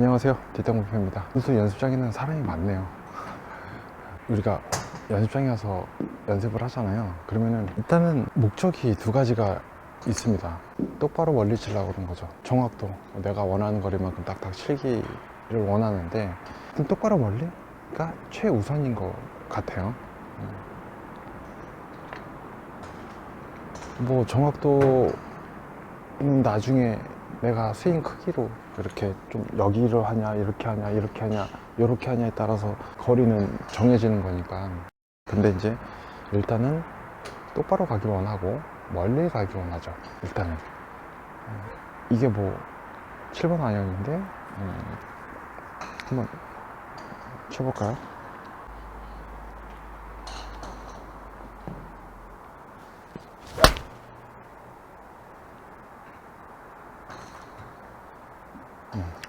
안녕하세요. 뒷땅목표입니다. 선수 연습장에는 사람이 많네요. 우리가 연습장에 와서 연습을 하잖아요. 그러면은 일단은 목적이 두 가지가 있습니다. 똑바로 멀리 치려고 그런 거죠. 정확도 내가 원하는 거리만큼 딱딱 치기를 원하는데 일단 똑바로 멀리가 최우선인 것 같아요. 뭐 정확도는 나중에 내가 스윙 크기로 이렇게 좀 여기로 하냐 이렇게 하냐 이렇게 하냐 이렇게 하냐에 따라서 거리는 정해지는 거니까 근데 이제 일단은 똑바로 가기 원하고 멀리 가기 원하죠 일단은 어, 이게 뭐 7번 아이언인데 음, 한번 쳐볼까요?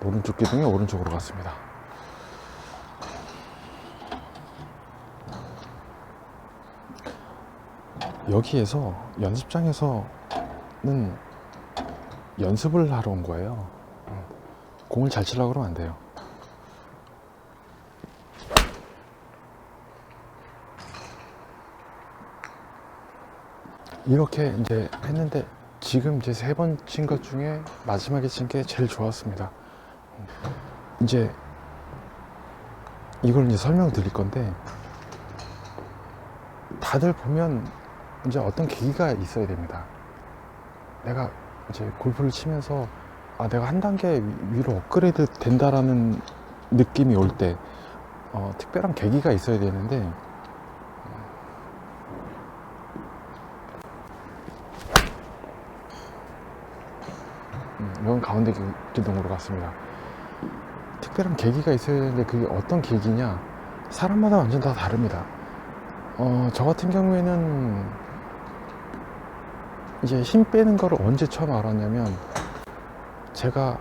오른쪽 기둥이 오른쪽으로 갔습니다. 여기에서 연습장에서는 연습을 하러 온 거예요. 어, 공을 잘 치려고 그러면 안 돼요. 이렇게 이제 했는데 지금 이제 세 번 친 것 중에 마지막에 친 게 제일 좋았습니다. 이제 이걸 이제 설명을 드릴 건데 다들 보면 이제 어떤 계기가 있어야 됩니다. 내가 이제 골프를 치면서 아 내가 한 단계 위- 위로 업그레이드 된다라는 느낌이 올때 어, 특별한 계기가 있어야 되는데 음, 이건 가운데 기- 기둥으로 갔습니다. 특별한 계기가 있어야 되는데 그게 어떤 계기냐? 사람마다 완전 다 다릅니다. 어, 저 같은 경우에는 이제 힘 빼는 거를 언제 처음 알았냐면 제가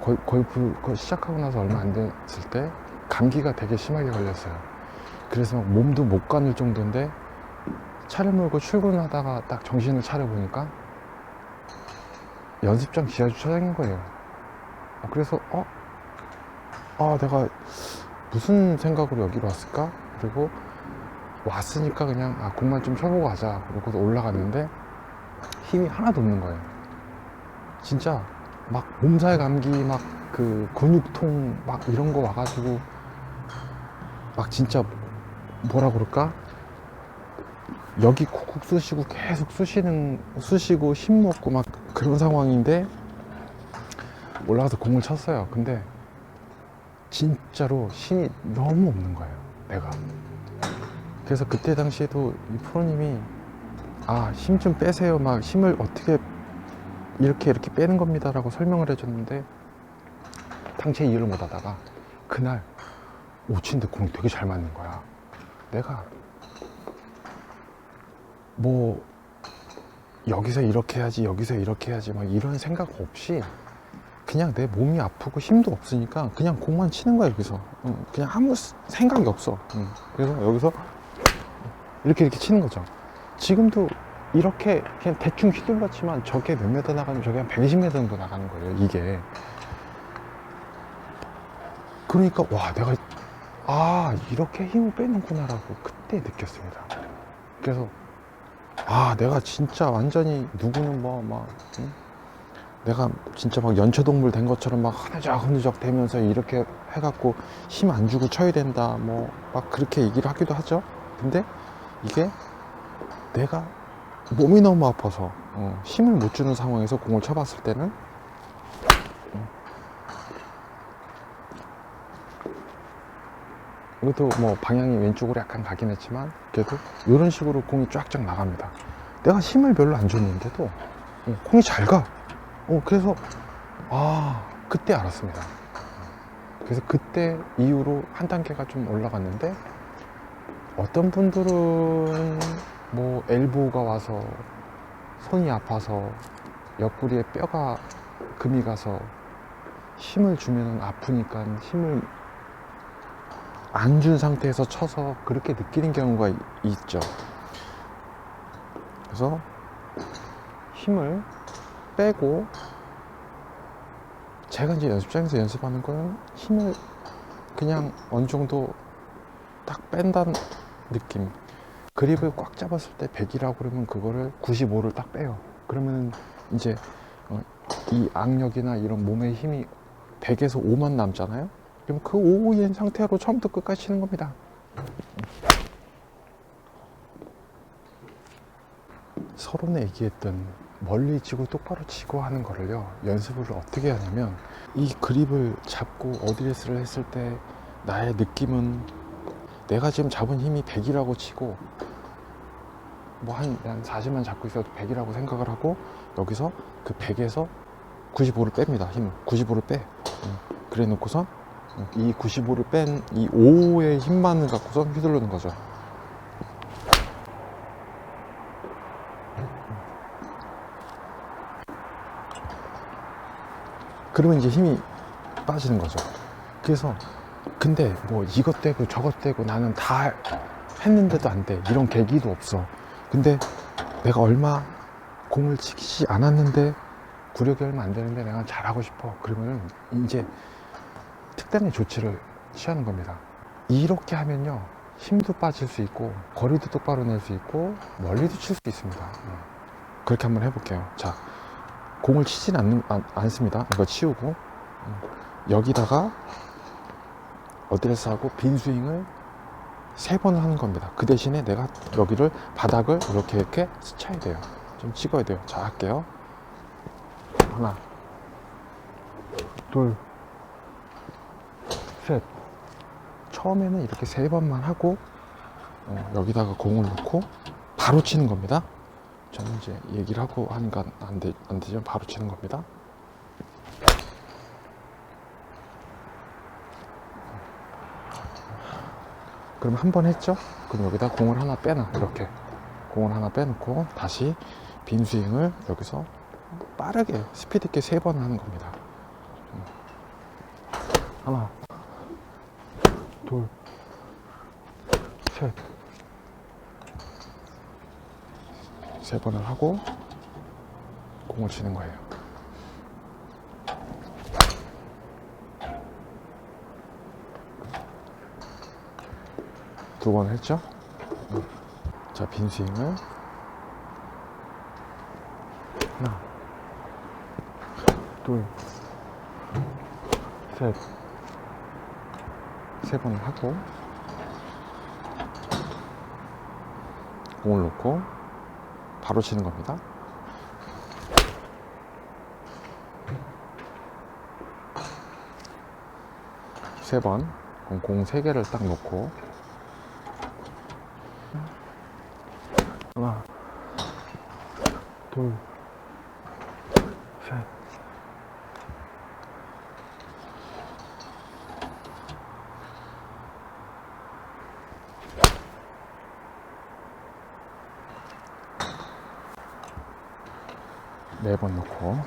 골, 골프 그 시작하고 나서 얼마 안 됐을 때 감기가 되게 심하게 걸렸어요. 그래서 막 몸도 못 가눌 정도인데 차를 몰고 출근하다가 딱 정신을 차려보니까 연습장 지하 주차장인 거예요. 어, 그래서 어? 아 내가 무슨 생각으로 여기로 왔을까? 그리고 왔으니까 그냥 아 공만 좀 쳐보고 가자. 그러고서 올라갔는데 힘이 하나도 없는 거예요. 진짜 막 몸살 감기 막 그 근육통 막 이런 거 와가지고 막 진짜 뭐라 그럴까? 여기 쿡쿡 쑤시고 계속 쑤시는 쑤시고 힘 먹고 막 그런 상황인데 올라가서 공을 쳤어요. 근데 진짜로 힘이 너무 없는 거예요, 내가. 그래서 그때 당시에도 이 프로님이 아, 힘 좀 빼세요. 막 힘을 어떻게 이렇게 이렇게 빼는 겁니다 라고 설명을 해줬는데 당시에 이해를 못 하다가 그날 오친데 공이 되게 잘 맞는 거야. 내가 뭐 여기서 이렇게 해야지, 여기서 이렇게 해야지 막 이런 생각 없이 그냥 내 몸이 아프고 힘도 없으니까 그냥 공만 치는 거야 여기서. 응, 그냥 아무 스- 생각이 없어. 응. 그래서 여기서 이렇게 이렇게 치는 거죠. 지금도 이렇게 그냥 대충 휘둘렀지만 저게 몇 메터 나가면 저게 한 120m 정도 나가는 거예요 이게. 그러니까 와 내가 아 이렇게 힘을 빼는구나 라고 그때 느꼈습니다. 그래서 아 내가 진짜 완전히 누구는 뭐막 내가 진짜 막 연체동물 된 것처럼 막 흐느적 흐느적 되면서 이렇게 해갖고 힘 안 주고 쳐야 된다 뭐 막 그렇게 얘기를 하기도 하죠. 근데 이게 내가 몸이 너무 아파서 어, 힘을 못 주는 상황에서 공을 쳐봤을 때는 어, 이것도 뭐 방향이 왼쪽으로 약간 가긴 했지만 그래도 이런 식으로 공이 쫙쫙 나갑니다. 내가 힘을 별로 안 줬는데도 어, 공이 잘가 어, 그래서, 아, 그때 알았습니다. 그래서 그때 이후로 한 단계가 좀 올라갔는데, 어떤 분들은 뭐 엘보가 와서 손이 아파서 옆구리에 뼈가 금이 가서 힘을 주면 아프니까 힘을 안 준 상태에서 쳐서 그렇게 느끼는 경우가 이- 있죠. 그래서 힘을 빼고 제가 이제 연습장에서 연습하는 거는 힘을 그냥 어느 정도 딱 뺀다는 느낌. 그립을 꽉 잡았을 때 100이라고 그러면 그거를 95를 딱 빼요. 그러면 이제 어, 이 악력이나 이런 몸의 힘이 100에서 5만 남잖아요. 그럼 그 5인 상태로 처음부터 끝까지 치는 겁니다. 서론에 얘기했던 멀리 치고 똑바로 치고 하는 거를요 연습을 어떻게 하냐면 이 그립을 잡고 어드레스를 했을 때 나의 느낌은 내가 지금 잡은 힘이 100이라고 치고 뭐한 한 40만 잡고 있어도 100이라고 생각을 하고 여기서 그 100에서 95를 뺍니다 힘 95를 빼. 음, 그래 놓고선 이 95를 뺀 이 5의 힘만을 갖고선 휘두르는 거죠 그러면 이제 힘이 빠지는 거죠. 그래서 근데 뭐 이것 되고 저것 되고 나는 다 했는데도 안 돼. 이런 계기도 없어. 근데 내가 얼마 공을 치지 않았는데 구력이 얼마 안 되는데 내가 잘하고 싶어. 그러면은 이제 특단의 조치를 취하는 겁니다. 이렇게 하면요. 힘도 빠질 수 있고 거리도 똑바로 낼 수 있고 멀리도 칠 수 있습니다. 음. 그렇게 한번 해볼게요. 자, 공을 치진 않는, 않, 않습니다. 이거 치우고 음, 여기다가 어드레스 하고 빈 스윙을 세 번을 하는 겁니다. 그 대신에 내가 여기를 바닥을 이렇게 이렇게 스쳐야 돼요. 좀 찍어야 돼요. 자 할게요. 하나, 둘, 셋. 처음에는 이렇게 세 번만 하고 어, 여기다가 공을 놓고 바로 치는 겁니다. 저는 이제 얘기를 하고 하니까 안, 되, 안 되죠. 바로 치는 겁니다. 그럼 한 번 했죠? 그럼 여기다 공을 하나 빼놔. 이렇게. 공을 하나 빼놓고 다시 빈 스윙을 여기서 빠르게 스피드 있게 세 번 하는 겁니다. 음. 하나, 둘, 셋. 세 번을 하고 공을 치는 거예요. 두 번 했죠? 자, 빈 스윙을 하나, 둘, 셋, 세 번을 하고 공을 놓고 바로 치는 겁니다. 세 번, 공 세 개를 딱 놓고 하나, 둘, 셋. 네번 놓고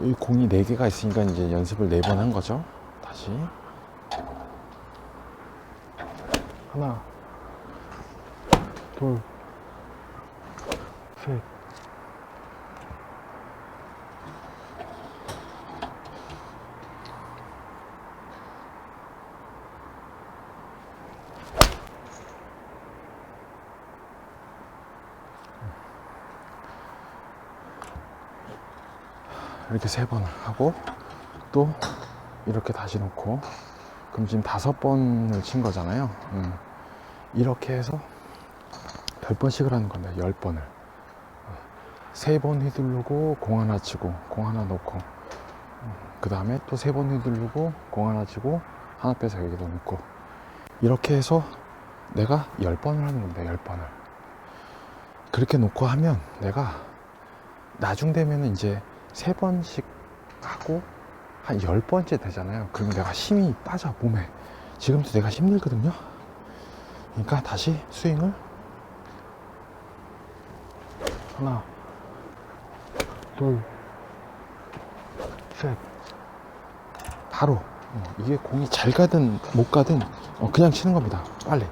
이 공이 네 개가 있으니까 이제 연습을 네 번 한 거죠. 다시 하나, 둘, 셋. 이렇게 세 번을 하고 또 이렇게 다시 놓고 그럼 지금 다섯 번을 친 거잖아요. 음. 이렇게 해서 열 번씩을 하는 겁니다. 열 번을. 세 번 휘두르고 공 하나 치고 공 하나 놓고 그 다음에 또 세 번 휘두르고 공 하나 치고 하나 빼서 여기다 놓고 이렇게 해서 내가 열 번을 하는 겁니다. 열 번을. 그렇게 놓고 하면 내가 나중 되면은 이제 세 번씩 하고 한 열 번째 되잖아요. 그러면 내가 힘이 빠져 몸에. 지금도 내가 힘들거든요. 그러니까 다시 스윙을 하나, 둘, 셋. 바로 어, 이게 공이 잘 가든 못 가든 어, 그냥 치는 겁니다. 빨리.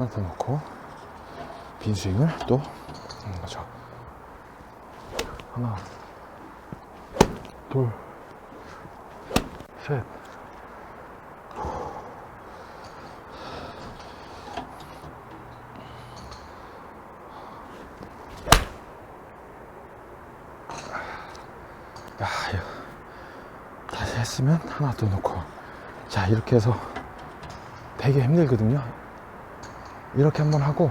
하나 더 넣고 빈 스윙을 또 하는 거죠. 하나, 둘, 셋. 야, 다시 했으면 하나 더 넣고. 자, 이렇게 해서 되게 힘들거든요. 이렇게 한번 하고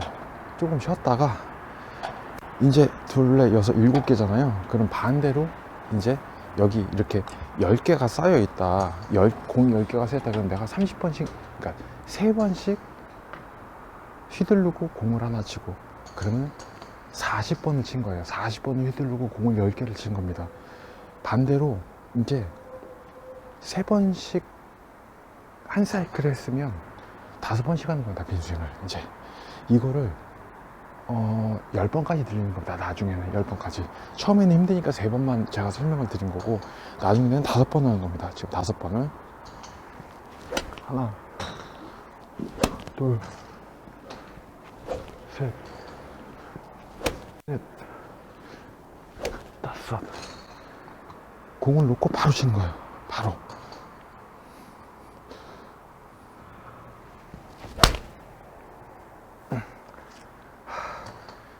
조금 쉬었다가 이제 둘레 여섯 일곱 개잖아요. 그럼 반대로 이제 여기 이렇게 10개가 쌓여 있다. 열, 공 10개가 쌓여 있다. 그럼 내가 30번씩, 그러니까 3번씩 휘두르고 공을 하나 치고 그러면 40번을 친 거예요. 40번을 휘두르고 공을 10개를 친 겁니다. 반대로 이제 3번씩 한 사이클 했으면 다섯 번씩 하는 겁니다. 빈스윙을. 이제 이거를 어, 10번까지 드리는 겁니다. 나중에는 10번까지. 처음에는 힘드니까 3번만 제가 설명을 드린 거고, 나중에는 5번 하는 겁니다. 지금 5번을. 하나, 둘, 셋, 넷, 다섯. 공을 놓고 바로 치는 거예요. 바로.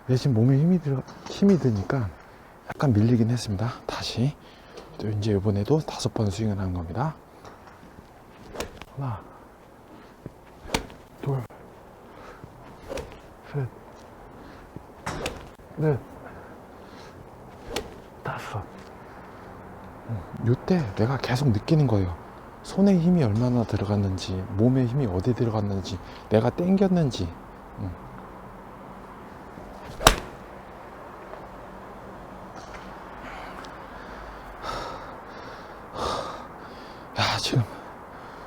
대신 몸에 힘이 들어 힘이 드니까 약간 밀리긴 했습니다. 다시 또 이제 이번에도 다섯 번 스윙을 하는 겁니다. 하나, 둘, 셋, 넷, 다섯. 음, 이때 내가 계속 느끼는 거예요. 손에 힘이 얼마나 들어갔는지, 몸에 힘이 어디 들어갔는지, 내가 땡겼는지, 음. 야, 지금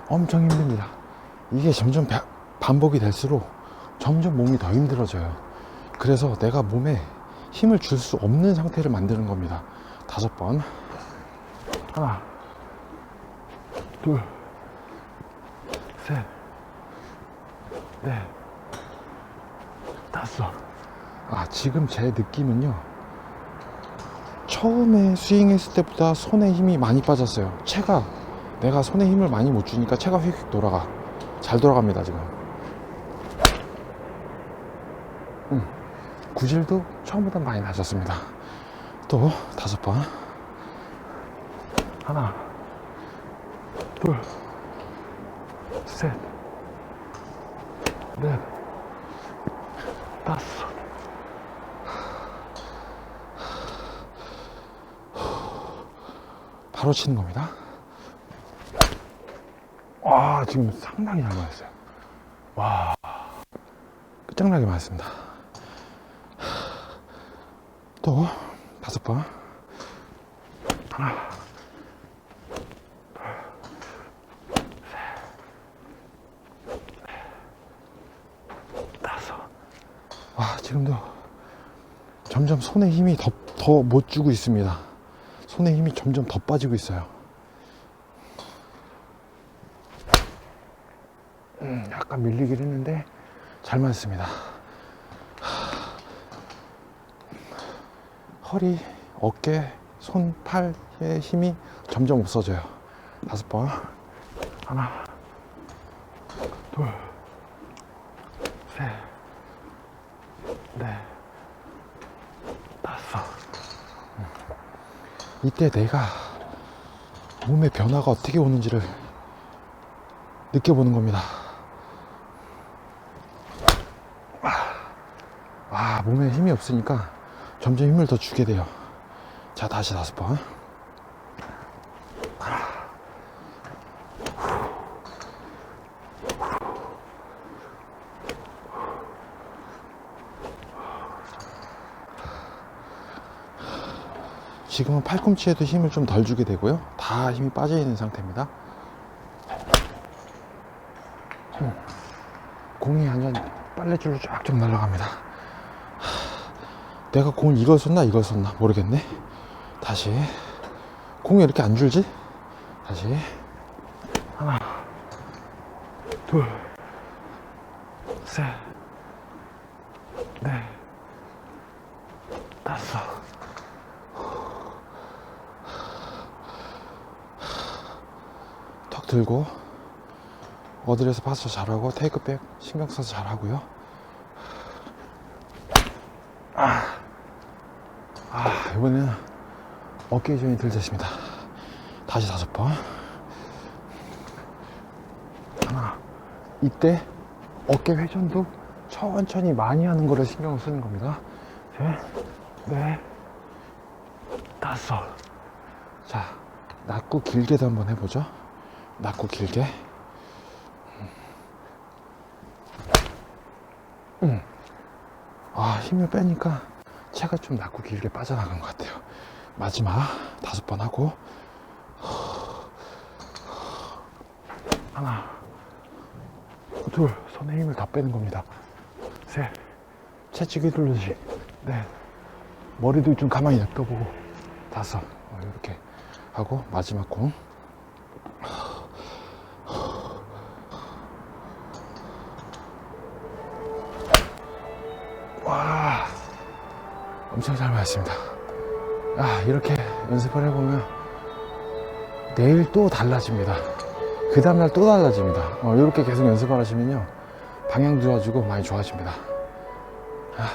엄청 힘듭니다. 이게 점점 바- 반복이 될수록 점점 몸이 더 힘들어져요. 그래서 내가 몸에 힘을 줄 수 없는 상태를 만드는 겁니다. 다섯 번. 하나, 둘, 셋, 넷, 다섯. 아, 지금 제 느낌은요. 처음에 스윙했을 때보다 손에 힘이 많이 빠졌어요. 체가 내가 손에 힘을 많이 못 주니까 체가 휙휙 돌아가. 잘 돌아갑니다, 지금. 음, 구질도 처음보다 많이 낮았습니다. 또 다섯 번. 하나, 둘, 셋, 넷, 다섯. 바로 치는 겁니다. 와, 지금 상당히 잘 맞았어요. 와, 끝장나게 맞았습니다. 또, 다섯 번. 하나. 와, 지금도 점점 손에 힘이 더, 더못 주고 있습니다. 손에 힘이 점점 더 빠지고 있어요. 음, 약간 밀리긴 했는데 잘 맞습니다. 허리, 어깨, 손, 팔의 힘이 점점 없어져요. 다섯 번. 하나, 둘, 셋, 넷, 다섯. 이때 내가 몸의 변화가 어떻게 오는지를 느껴보는 겁니다. 와, 몸에 힘이 없으니까 점점 힘을 더 주게 돼요. 자, 다시 다섯 번. 지금은 팔꿈치에도 힘을 좀 덜 주게 되고요. 다 힘이 빠져 있는 상태입니다. 음, 공이 완전 빨래줄로 쫙쫙 날아갑니다. 하, 내가 공을 이걸 썼나 이걸 썼나 모르겠네. 다시 공이 이렇게 안 줄지? 다시 하나, 둘, 셋, 네, 다섯. 턱 들고 어드레스 파스 잘하고 테이크백 신경 써서 잘하고요. 아, 아 이번에는 어깨 조인이 들겠습니다. 다시 다섯 번. 하나. 이때 어깨 회전도 천천히 많이 하는 거를 신경 쓰는 겁니다. 셋, 넷, 다섯. 자, 낮고 길게도 한번 해보죠. 낮고 길게. 음. 아, 힘을 빼니까 체가 좀 낮고 길게 빠져나간 것 같아요. 마지막 다섯 번 하고. 하나, 둘, 손에 힘을 다 빼는 겁니다. 셋, 채찍이 돌리지. 넷, 머리도 좀 가만히 냅둬보고. 다섯, 어, 이렇게 하고 마지막 공. 엄청 잘 맞았습니다. 아, 이렇게 연습을 해보면 내일 또 달라집니다. 그 다음날 또 달라집니다. 어, 이렇게 계속 연습을 하시면요. 방향 좋아지고 많이 좋아집니다. 아,